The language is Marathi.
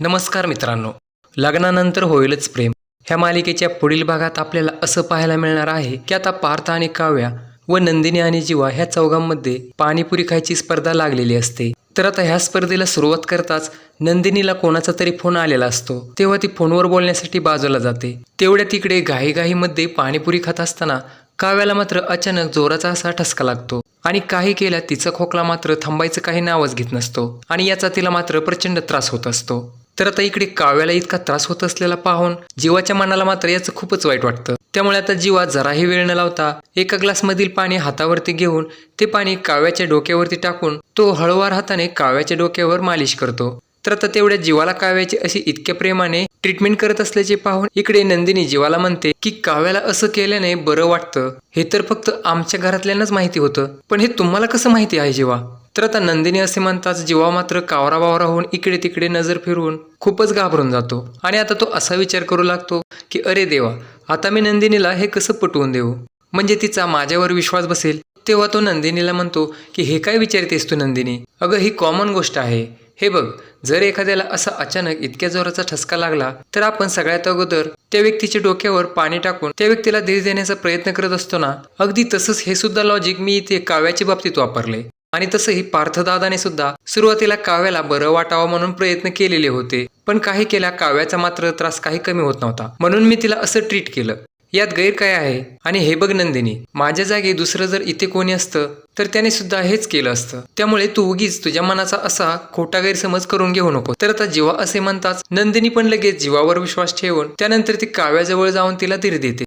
नमस्कार मित्रांनो. लग्नानंतर होईलच प्रेम. ह्या मालिकेच्या पुढील भागात आपल्याला असं पाहायला मिळणार आहे की आता पार्थ आणि काव्या व नंदिनी आणि जीवा ह्या चौघांमध्ये पाणीपुरी खायची स्पर्धा लागलेली असते. तर आता ह्या स्पर्धेला सुरुवात करताच नंदिनीला कोणाचा तरी फोन आलेला असतो. तेव्हा ती फोनवर बोलण्यासाठी बाजूला जाते. तेवढ्या तिकडे घाईघाईमध्ये पाणीपुरी खात असताना काव्याला मात्र अचानक जोराचा असा ठसका लागतो आणि काही केल्या तिचा खोकला मात्र थांबायचं काही नावच घेत नसतो आणि याचा तिला मात्र प्रचंड त्रास होत असतो. तर आता इकडे काव्याला इतका त्रास होत असलेला पाहून जीवाच्या मनाला मात्र याचं खूपच वाईट वाटतं. त्यामुळे आता जीवा जराही वेळ न लावता एका ग्लासमधील पाणी हातावरती घेऊन ते पाणी काव्याच्या डोक्यावरती टाकून तो हळूवार हाताने काव्याच्या डोक्यावर मालिश करतो. तर आता तेवढ्या जीवाला काव्याची अशी इतक्या प्रेमाने ट्रीटमेंट करत असल्याचे पाहून इकडे नंदिनी जीवाला म्हणते की काव्याला असं केल्याने बरं वाटतं. हे तर फक्त आमच्या घरातल्यांनाच माहिती होतं. पण हे तुम्हाला कसं माहिती आहे जीवा? तर आता नंदिनी असे म्हणताच जीवा मात्र कावरा बावरा होऊन इकडे तिकडे नजर फिरवून खूपच घाबरून जातो. आणि आता तो असा विचार करू लागतो की अरे देवा आता मी नंदिनीला हे कसं पटवून देऊ? म्हणजे तिचा माझ्यावर विश्वास बसेल? तेव्हा तो नंदिनीला म्हणतो की हे काय विचारतेस तू नंदिनी? अगं ही कॉमन गोष्ट आहे. हे बघ जर एखाद्याला असा अचानक इतक्या जोराचा ठसका लागला तर आपण सगळ्यात अगोदर त्या व्यक्तीच्या डोक्यावर पाणी टाकून त्या व्यक्तीला धीर देण्याचा प्रयत्न करत असतो ना? अगदी तसंच हे सुद्धा लॉजिक मी इथे काव्याच्या बाबतीत वापरले आणि तसंही पार्थदादाने सुद्धा सुरुवातीला काव्याला बरं वाटावं म्हणून प्रयत्न केलेले होते पण काही केल्या काव्याचा मात्र त्रास काही कमी होत नव्हता. म्हणून मी तिला असं ट्रीट केलं. यात गैर काय आहे? आणि हे बघ नंदिनी माझ्या जागी दुसरं जर इथे कोणी असतं तर त्याने सुद्धा हेच केलं असतं. त्यामुळे तू उगीच तुझ्या मनाचा असा खोटा गैरसमज करून घेऊ नको. तर आता जीवा असे म्हणताच नंदिनी पण लगेच जीवावर विश्वास ठेवून त्यानंतर ती काव्याजवळ जाऊन तिला धीर देते.